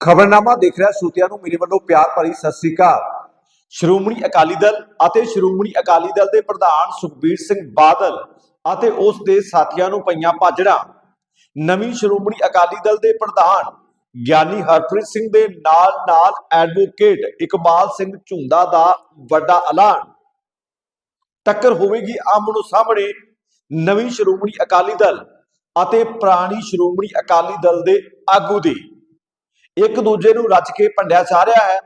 ਖਬਰਨਾਮਾ ਦੇਖ ਰਿਹਾ ਸਰੋਤਿਆਂ ਨੂੰ, ਮੇਰੇ ਵੱਲੋਂ ਪਿਆਰ ਭਰੀ ਸਤਿ ਸ੍ਰੀ ਅਕਾਲ। ਸ਼੍ਰੋਮਣੀ ਅਕਾਲੀ ਦਲ ਅਤੇ ਸ਼੍ਰੋਮਣੀ ਅਕਾਲੀ ਦਲ ਦੇ ਪ੍ਰਧਾਨ ਸੁਖਬੀਰ ਸਿੰਘ ਬਾਦਲ ਅਤੇ ਉਸ ਦੇ ਸਾਥੀਆਂ ਨੂੰ ਪਈਆਂ ਭਾਜੜਾਂ। ਨਵੀਂ ਸ਼੍ਰੋਮਣੀ ਅਕਾਲੀ ਦਲ ਦੇ ਪ੍ਰਧਾਨ ਗਿਆਨੀ ਹਰਪ੍ਰੀਤ ਸਿੰਘ ਦੇ ਨਾਲ ਨਾਲ ਐਡਵੋਕੇਟ ਇਕਬਾਲ ਸਿੰਘ ਝੁੰਦਾ ਦਾ ਵੱਡਾ ਐਲਾਨ। ਟੱਕਰ ਹੋਵੇਗੀ ਆਮਣੋ ਸਾਹਮਣੇ। ਨਵੀਂ ਸ਼੍ਰੋਮਣੀ ਅਕਾਲੀ ਦਲ ਅਤੇ ਪੁਰਾਣੀ ਸ਼੍ਰੋਮਣੀ ਅਕਾਲੀ ਦਲ ਦੇ ਆਗੂ ਦੀ ਇੱਕ ਦੂਜੇ ਨੂੰ ਰੱਜ ਕੇ ਭੰਡਿਆ ਜਾ ਰਿਹਾ ਹੈ।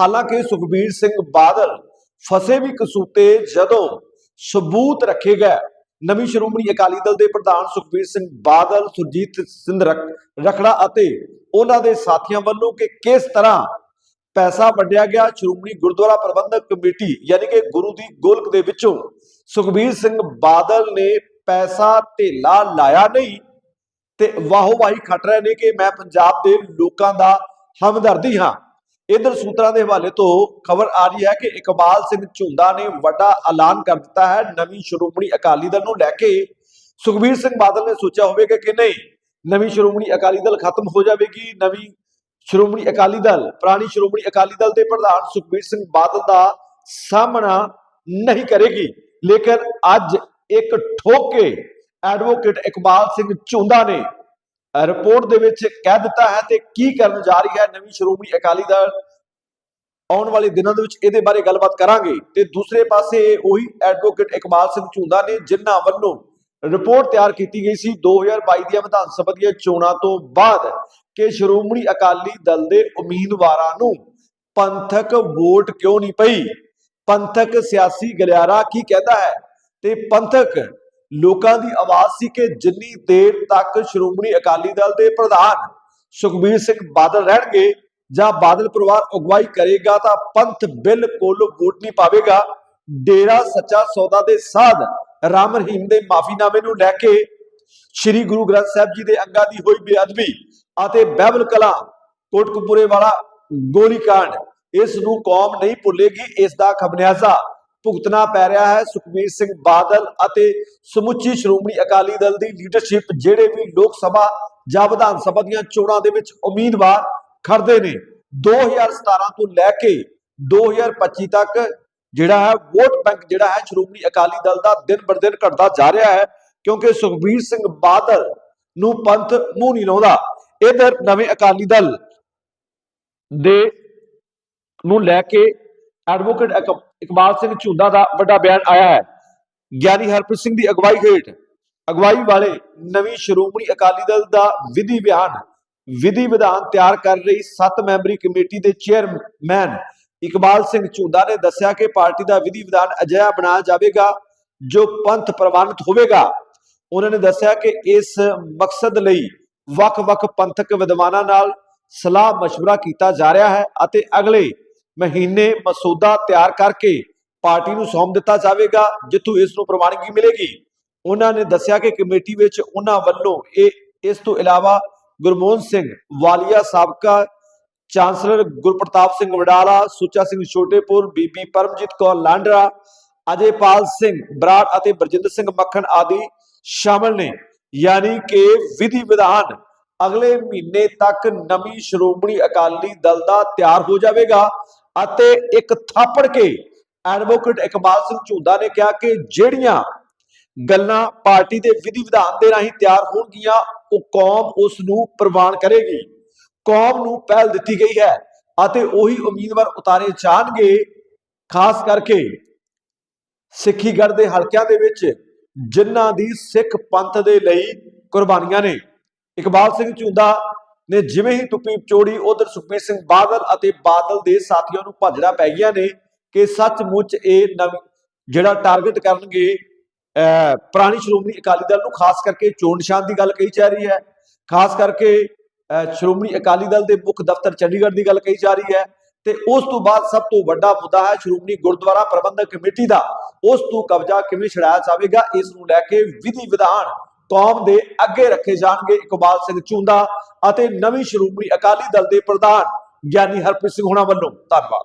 ਹਾਲਾਂਕਿ ਸੁਖਬੀਰ ਸਿੰਘ ਬਾਦਲ ਫਸੇ ਵੀ ਕਸੂਤੇ ਜਦੋਂ ਸਬੂਤ ਰੱਖੇ ਗਏ। ਨਵੀਂ ਸ਼੍ਰੋਮਣੀ ਅਕਾਲੀ ਦਲ ਦੇ ਪ੍ਰਧਾਨ ਸੁਖਬੀਰ ਸਿੰਘ ਬਾਦਲ, ਸੁਰਜੀਤ ਸਿੰਘ ਰਖ- ਰਖੜਾ ਅਤੇ ਉਹਨਾਂ ਦੇ ਸਾਥੀਆਂ ਵੱਲੋਂ ਕਿ ਕਿਸ ਤਰ੍ਹਾਂ ਪੈਸਾ ਵੰਡਿਆ ਗਿਆ, ਸ਼੍ਰੋਮਣੀ ਗੁਰਦੁਆਰਾ ਪ੍ਰਬੰਧਕ ਕਮੇਟੀ ਯਾਨੀ ਕਿ ਗੁਰੂ ਦੀ ਗੋਲਕ ਦੇ ਵਿੱਚੋਂ ਸੁਖਬੀਰ ਸਿੰਘ ਬਾਦਲ ਨੇ ਪੈਸਾ ਢੇਲਾ ਲਾਇਆ ਨਹੀਂ। ਤੇ ਵਾਹੋ ਵਾਹੀ ਖੱਟ ਰਹੇ ਨੇ ਕਿ ਮੈਂ ਪੰਜਾਬ ਦੇ ਲੋਕਾਂ ਦਾ ਹਮਦਰਦੀ ਹਾਂ। ਇਧਰ ਸੂਤਰਾਂ ਦੇ ਹਵਾਲੇ ਤੋਂ ਖਬਰ ਆ ਰਹੀ ਹੈ ਕਿ ਇਕਬਾਲ ਸਿੰਘ ਝੁੰਦਾ ਨੇ ਵੱਡਾ ਐਲਾਨ ਕਰ ਦਿੱਤਾ ਹੈ। ਨਵੀਂ ਸ਼੍ਰੋਮਣੀ ਅਕਾਲੀ ਦਲ ਨੂੰ ਲੈ ਕੇ ਸੁਖਬੀਰ ਸਿੰਘ ਬਾਦਲ ਨੇ ਸੋਚਿਆ ਹੋਵੇਗਾ ਕਿ ਨਹੀਂ, ਨਵੀਂ ਸ਼੍ਰੋਮਣੀ ਅਕਾਲੀ ਦਲ ਖਤਮ ਹੋ ਜਾਵੇਗੀ। ਨਵੀਂ ਸ਼੍ਰੋਮਣੀ ਅਕਾਲੀ ਦਲ, ਪੁਰਾਣੀ ਸ਼੍ਰੋਮਣੀ ਅਕਾਲੀ ਦਲ ਦੇ ਪ੍ਰਧਾਨ ਸੁਖਬੀਰ ਸਿੰਘ ਬਾਦਲ ਦਾ ਸਾਹਮਣਾ ਨਹੀਂ ਕਰੇਗੀ। ਲੇਕਿਨ ਅੱਜ ਇੱਕ ਠੋਕੇ ਐਡਵੋਕੇਟ ਇਕਬਾਲ ਸਿੰਘ ਝੁੰਦਾ ਨੇ ਰਿਪੋਰਟ ਦੇ ਵਿੱਚ ਕਹਿ ਦਿੱਤਾ ਹੈ ਤੇ ਕੀ ਕਰਨ ਜਾ ਰਹੀ ਹੈ ਨਵੀਂ ਸ਼੍ਰੋਮਣੀ ਅਕਾਲੀ ਦਲ। ਆਉਣ ਵਾਲੇ ਦਿਨਾਂ ਦੇ ਵਿੱਚ ਇਹਦੇ ਬਾਰੇ ਗੱਲਬਾਤ ਕਰਾਂਗੇ ਤੇ ਦੂਸਰੇ ਪਾਸੇ ਉਹੀ ਐਡਵੋਕੇਟ ਇਕਬਾਲ ਸਿੰਘ ਝੁੰਦਾ ਨੇ, ਜਿਨ੍ਹਾਂ ਵੱਲੋਂ ਰਿਪੋਰਟ ਤਿਆਰ ਕੀਤੀ ਗਈ ਸੀ 2022 ਦੀਆਂ ਵਿਧਾਨ ਸਭਾ ਦੀਆਂ ਚੋਣਾਂ ਤੋਂ ਬਾਅਦ ਕਿ ਸ਼੍ਰੋਮਣੀ ਅਕਾਲੀ ਦਲ ਦੇ ਉਮੀਦਵਾਰਾਂ ਨੂੰ ਪੰਥਕ ਵੋਟ ਕਿਉਂ ਨਹੀਂ ਪਈ? ਪੰਥਕ ਸਿਆਸੀ ਗਲਿਆਰਾ ਕੀ ਕਹਿੰਦਾ ਹੈ? ਤੇ ਪੰਥਕ ਲੋਕਾਂ ਦੀ ਆਵਾਜ਼ ਸੀ ਕਿ ਜਿੰਨੀ ਦੇਰ ਤੱਕ ਸ਼੍ਰੋਮਣੀ ਅਕਾਲੀ ਦਲ ਦੇ ਪ੍ਰਧਾਨ ਸੁਖਬੀਰ ਸਿੰਘ ਬਾਦਲ ਰਹਿਣਗੇ ਜਾਂ ਬਾਦਲ ਪਰਿਵਾਰ ਅਗਵਾਈ ਕਰੇਗਾ ਤਾਂ ਪੰਥ ਬਿਲਕੁਲ ਵੋਟ ਨਹੀਂ ਪਾਵੇਗਾ। ਡੇਰਾ ਸੱਚਾ ਸੌਦਾ ਦੇ ਸਾਧ ਰਾਮ ਰਹੀਮ ਦੇ ਮਾਫੀਨਾਮੇ ਨੂੰ ਲੈ ਕੇ ਸ੍ਰੀ ਗੁਰੂ ਗ੍ਰੰਥ ਸਾਹਿਬ ਜੀ ਦੇ ਅੰਗਾਂ ਦੀ ਹੋਈ ਬੇਅਦਬੀ ਅਤੇ ਬਹਿਬਲ ਕਲਾ, ਕੋਟਕਪੂਰੇ ਵਾਲਾ ਗੋਲੀकांड ਇਸ ਨੂੰ ਕੌਮ ਨਹੀਂ ਭੁੱਲੇਗੀ, ਇਸ ਦਾ ਖਮਿਆਜ਼ਾ ਭੁਗਤਣਾ ਪੈ ਰਿਹਾ ਹੈ। ਸੁਖਬੀਰ ਸਿੰਘ ਬਾਦਲ ਅਤੇ ਸਮੁੱਚੀ ਸ਼੍ਰੋਮਣੀ ਅਕਾਲੀ ਦਲ ਦੀ ਲੀਡਰਸ਼ਿਪ ਜਿਹੜੇ ਵੀ ਲੋਕ ਸਭਾ ਜਾਂ ਵਿਧਾਨ ਸਭਾ ਦੀਆਂ ਚੋਣਾਂ ਦੇ ਵਿੱਚ ਉਮੀਦਵਾਰ ਖੜਦੇ ਨੇ 2017 ਤੋਂ ਲੈ ਕੇ 2025 ਤੱਕ ਜਿਹੜਾ ਹੈ ਵੋਟ ਬੈਂਕ ਜਿਹੜਾ ਹੈ ਸ਼੍ਰੋਮਣੀ ਅਕਾਲੀ ਦਲ ਦਾ ਦਿਨ ਬਰ ਦਿਨ ਘਟਦਾ ਜਾ ਰਿਹਾ ਹੈ ਕਿਉਂਕਿ ਸੁਖਬੀਰ ਸਿੰਘ ਬਾਦਲ ਨੂੰ ਪੰਥ ਮੂੰਹ ਨਹੀਂ ਲਾਉਂਦਾ। ਇਧਰ ਨਵੇਂ ਅਕਾਲੀ ਦਲ ਦੇ ਨੂੰ ਲੈ ਕੇ ਐਡਵੋਕੇਟ ਇਕ- ਇਕਬਾਲ ਸਿੰਘ ਝੁੰਦਾ ਦਾ ਵੱਡਾ ਬਿਆਨ ਆਇਆ ਹੈ ਗਿਆਨੀ ਹਰਪ੍ਰੀਤ ਸਿੰਘ ਦੀ ਅਗਵਾਈ ਹੇਠ ਅਗਵਾਈ ਵਾਲੇ ਨਵੀਂ ਸ਼੍ਰੋਮਣੀ ਅਕਾਲੀ ਦਲ ਦਾ ਵਿਧੀ ਵਿਧਾਨ ਵਿਧੀ ਵਿਧਾਨ ਤਿਆਰ ਕਰ ਰਹੀ 7 ਮੈਂਬਰੀ ਕਮੇਟੀ ਦੇ ਚੇਅਰਮੈਨ ਇਕਬਾਲ ਸਿੰਘ ਝੁੰਦਾ ਨੇ ਦੱਸਿਆ ਕਿ ਪਾਰਟੀ ਦਾ ਵਿਧੀ ਵਿਧਾਨ ਅਜਿਹਾ ਬਣਾਇਆ ਜਾਵੇਗਾ ਜੋ ਪੰਥ ਪ੍ਰਵਾਨਿਤ ਹੋਵੇਗਾ ਉਹਨਾਂ ਨੇ ਦੱਸਿਆ ਕਿ ਇਸ ਮਕਸਦ ਲਈ ਵੱਖ-ਵੱਖ ਪੰਥਕ ਵਿਦਵਾਨਾਂ ਨਾਲ ਸਲਾਹ مشورہ ਕੀਤਾ ਜਾ ਰਿਹਾ ਹੈ ਅਤੇ ਅਗਲੇ ਮਹੀਨੇ ਮਸੂਦਾ ਤਿਆਰ ਕਰਕੇ ਪਾਰਟੀ ਨੂੰ ਸੌਂਪ ਦਿੱਤਾ ਜਾਵੇਗਾ, ਜਿੱਥੋਂ ਇਸ ਨੂੰ ਪ੍ਰਵਾਨਗੀ ਮਿਲੇਗੀ। ਉਹਨਾਂ ਨੇ ਦੱਸਿਆ ਕਿ ਕਮੇਟੀ ਵਿੱਚ ਉਹਨਾਂ ਵੱਲੋਂ ਇਹ, ਇਸ ਤੋਂ ਇਲਾਵਾ ਗੁਰਮੋਹਨ ਸਿੰਘ ਵਾਲੀਆ ਸਾਬਕਾ ਚਾਂਸਲਰ ਗੁਰਪ੍ਰਤਾਪ ਸਿੰਘ ਵਡਾਲਾ, ਸੁੱਚਾ ਸਿੰਘ ਛੋਟੇਪੁਰ, ਬੀਬੀ ਪਰਮਜੀਤ ਕੌਰ ਲਾਂਡਰਾ, ਅਜੇਪਾਲ ਸਿੰਘ ਬਰਾੜ ਅਤੇ ਬਰਜਿੰਦਰ ਸਿੰਘ ਮੱਖਣ ਆਦਿ ਸ਼ਾਮਲ ਨੇ। ਯਾਨੀ ਕਿ ਵਿਧੀ ਵਿਧਾਨ ਅਗਲੇ ਮਹੀਨੇ ਤੱਕ ਨਵੀਂ ਸ਼੍ਰੋਮਣੀ ਅਕਾਲੀ ਦਲ ਦਾ ਤਿਆਰ ਹੋ ਜਾਵੇਗਾ। ਅਤੇ ਇੱਕ ਥਾਪੜ ਕੇ ਐਡਵੋਕੇਟ ਇਕਬਾਲ ਸਿੰਘ ਝੁੰਦਾ ਨੇ ਕਿਹਾ ਕਿ ਜਿਹੜੀਆਂ ਗੱਲਾਂ ਪਾਰਟੀ ਦੇ ਵਿਧੀ ਵਿਧਾਨ ਦੇ ਰਾਹੀਂ ਤਿਆਰ ਹੋਣਗੀਆਂ, ਉਹ ਕੌਮ ਉਸ ਨੂੰ ਪ੍ਰਵਾਨ ਕਰੇਗੀ। ਕੌਮ ਨੂੰ ਪਹਿਲ ਦਿੱਤੀ ਗਈ ਹੈ ਅਤੇ ਉਹੀ ਉਮੀਦਵਾਰ ਉਤਾਰੇ ਜਾਣਗੇ, ਖਾਸ ਕਰਕੇ ਸਿੱਖੀਗੜ੍ਹ ਦੇ ਹਲਕਿਆਂ ਦੇ ਵਿੱਚ, ਜਿਨ੍ਹਾਂ ਦੀ ਸਿੱਖ ਪੰਥ ਦੇ ਲਈ ਕੁਰਬਾਨੀਆਂ ਨੇ। ਇਕਬਾਲ ਸਿੰਘ ਝੁੰਦਾ ਨੇ ਜਿਵੇਂ ਹੀ ਤੁਪੀ ਚੋੜੀ, ਉਧਰ ਸੁਖਬੀਰ ਸਿੰਘ ਬਾਦਲ ਅਤੇ ਬਾਦਲ ਦੇ ਸਾਥੀਆਂ ਨੂੰ ਭੱਜੜਾ ਪੈ ਗਈਆਂ ਨੇ ਕਿ ਸੱਚਮੁੱਚ ਇਹ ਜਿਹੜਾ ਟਾਰਗੇਟ ਕਰਨਗੇ ਪੁਰਾਣੀ ਸ਼੍ਰੋਮਣੀ ਅਕਾਲੀ ਦਲ ਨੂੰ, ਖਾਸ ਕਰਕੇ ਚੋਣ ਨਿਸ਼ਾਨ ਦੀ ਗੱਲ ਕਹੀ ਜਾ ਰਹੀ ਹੈ, ਖਾਸ ਕਰਕੇ, ਅਹ, ਸ਼੍ਰੋਮਣੀ ਅਕਾਲੀ ਦਲ ਦੇ ਮੁੱਖ ਦਫ਼ਤਰ ਚੰਡੀਗੜ੍ਹ ਦੀ ਗੱਲ ਕਹੀ ਜਾ ਰਹੀ ਹੈ, ਤੇ ਉਸ ਤੋਂ ਬਾਅਦ ਸਭ ਤੋਂ ਵੱਡਾ ਮੁੱਦਾ ਹੈ ਸ਼੍ਰੋਮਣੀ ਗੁਰਦੁਆਰਾ ਪ੍ਰਬੰਧਕ ਕਮੇਟੀ ਦਾ, ਉਸ ਤੋਂ ਕਬਜ਼ਾ ਕਿਵੇਂ ਛੜਾਇਆ ਜਾਵੇਗਾ, ਇਸ ਨੂੰ ਲੈ ਕੇ ਵਿਧੀ ਵਿਧਾਨ ਕੌਮ ਦੇ ਅੱਗੇ ਰੱਖੇ ਜਾਣਗੇ ਇਕਬਾਲ ਸਿੰਘ ਚੁੰਦਾ ਅਤੇ ਨਵੀਂ ਸ਼੍ਰੋਮਣੀ ਅਕਾਲੀ ਦਲ ਦੇ ਪ੍ਰਧਾਨ ਗਿਆਨੀ ਹਰਪ੍ਰੀਤ ਸਿੰਘ ਹੋਣਾ ਵੱਲੋਂ ਧੰਨਵਾਦ।